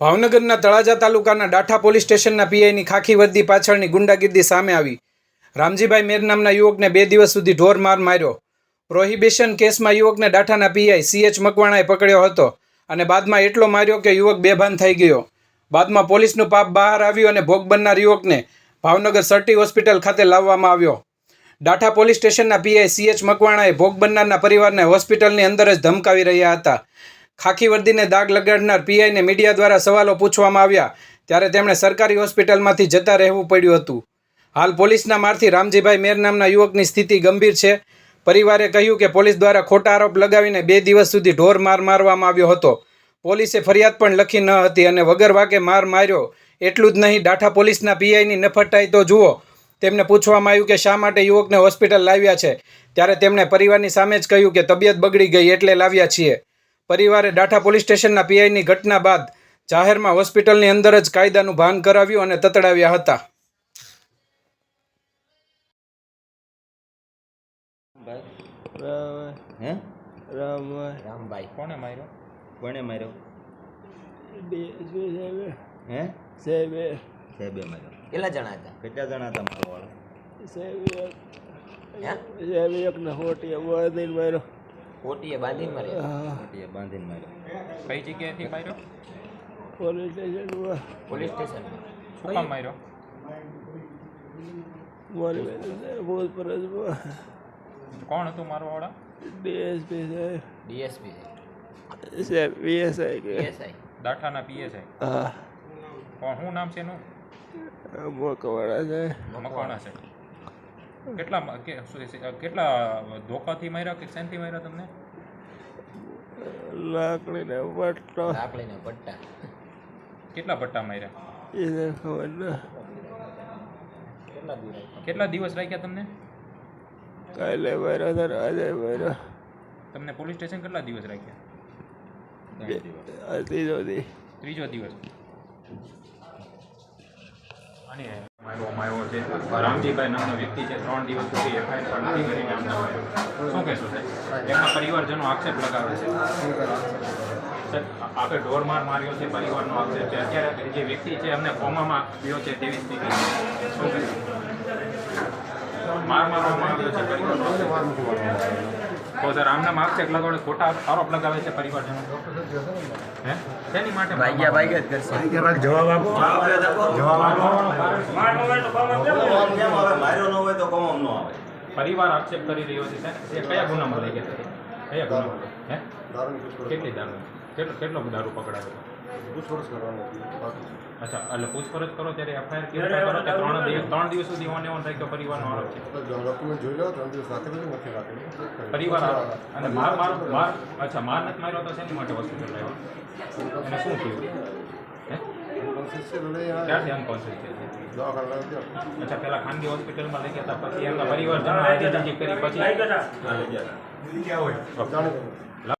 ભાવનગરના તળાજા તાલુકાના ડાઠા પોલીસ સ્ટેશનના પીઆઈની ખાખી વર્દી પાછળની ગુંડાગીર્દી સામે આવી. રામજીભાઈ મેર નામના યુવકને બે દિવસ સુધી ઢોર માર માર્યો. પ્રોહિબિશન કેસમાં યુવકને ડાઠાના પીઆઈ સીએચ મકવાણાએ પકડ્યો હતો અને બાદમાં એટલો માર્યો કે યુવક બેભાન થઈ ગયો. બાદમાં પોલીસનું પાપ બહાર આવ્યું અને ભોગ બનનાર યુવકને ભાવનગર સર્ટી હોસ્પિટલ ખાતે લાવવામાં આવ્યો. ડાઠા પોલીસ સ્ટેશનના પીઆઈ સીએચ મકવાણાએ ભોગ બનનારના પરિવારને હોસ્પિટલની અંદર જ ધમકાવી રહ્યા હતા. ખાખી વર્દીને દાગ લગાડનાર પીઆઈને મીડિયા દ્વારા સવાલો પૂછવામાં આવ્યા, ત્યારે તેમણે સરકારી હોસ્પિટલમાંથી જતા રહેવું પડ્યું હતું. હાલ પોલીસના મારથી રામજીભાઈ મેર નામના યુવકની સ્થિતિ ગંભીર છે. પરિવારે કહ્યું કે પોલીસ દ્વારા ખોટા આરોપ લગાવીને બે દિવસ સુધી ઢોર માર મારવામાં આવ્યો હતો. પોલીસે ફરિયાદ પણ લખી ન હતી અને વગર વાકે માર માર્યો એટલું જ નહીં, ડાઠા પોલીસના પીઆઈની નફટાઈ તો જુઓ. તેમને પૂછવામાં આવ્યું કે શા માટે યુવકને હોસ્પિટલ લાવ્યા છે? ત્યારે તેમણે પરિવારની સામે જ કહ્યું કે તબિયત બગડી ગઈ એટલે લાવ્યા છીએ. પરિવારે ડાઠા પોલીસ સ્ટેશનના પીઆઈની ઘટના બાદ જાહેરમાં હોસ્પિટલની અંદર જ કાયદાનું ભાન કરાવ્યું અને તતડાવ્યા હતા. રામ હે? રામ રામભાઈ. કોને માર્યો? કોણે માર્યો? હે? સાહેબ. સાહેબે માર્યો. કેટલા જણા હતા? કેટલા જણા હતા મારો વાળો સાહેબ સાહેબ એકને હોટી વાદીને માર્યો. કોટીએ બાંધીને માર્યો કોટીએ બાંધીને માર્યો કઈ જગ્યાએથી માર્યો? Police station police station. શું કામ માર્યો? મારી પરસમાં કોણ હતું મારો વાળા? ડીએસપી સાહેબ. ડીએસપી. સાહેબ વીએસઆઈ કે. પીએસઆઈ. દાઠાના પીએસઆઈ. હા. કોણ શું નામ છે એનું? મકવાણા છે મકવાણા છે કેટલા કે- શું કેટલા ધોકાથી માર્યા કે શેનથી માર્યા તમને? લાકડીને પટ્ટા લાકડીને પટ્ટા કેટલા પટ્ટા માર્યા? એ ખબર ના. કેટલા દિવસ? રાખ્યા તમને? કાલે માર્યો તો આજે માર્યો. તમને પોલીસ સ્ટેશન કેટલા દિવસ રાખ્યા? દિવસ. ત્રીજો ત્રીજો દિવસ. અને માર્યો આવ્યો છે. રામજીભાઈ નામનો વ્યક્તિ છે. ત્રણ દિવસ સુધી એફઆઈઆર પણ નથી કરીને માર્યો શું કહેશો સાહેબ? એમના પરિવારજનો આક્ષેપ લગાવે છે. આપણે ઢોરમાર માર્યો છે, પરિવારનો આક્ષેપ છે. અત્યારે જે વ્યક્તિ છે, એમને કોમામાં ગયો છે તેવી સ્થિતિ શું માર મારવામાં આવ્યો છે, પરિવારનો. તો સર આમનામાં આક્ષેપ લગાડે ખોટા આરોપ લગાવે છે પરિવારજનો. હે? તેની માટે ભાગ્યા ભાગ્યા જ કરશે. માર્યો ન હોય તો કોમ ન આવે. પરિવાર આક્ષેપ કરી રહ્યો છે એ કયા ગુનામાં લઈ ગયા? કયા ગુનામાં? હે? કેટલી દારૂ કેટલો કેટલો દારૂ પકડાયો? અચ્છા એટલે પૂછપરછ કરો ત્યારે એફઆઈઆર કેવી રીતે કરો કે ત્રણ દિવસ ત્રણ દિવસ સુધી ઓન ઓન રાખ્યો પરિવારનો આરોપ છે. પરિવાર આરોપ. અને માર માર માર અચ્છા માર નથી માર્યો તો શેની માટે હોસ્પિટલ આવ્યો એને શું થયું? ક્યારથી અનકોન્શિયસ છે? અચ્છા પેલા ખાનગી હોસ્પિટલમાં લઈ ગયા હતા પછી એમના પરિવારજનો કરી પછી.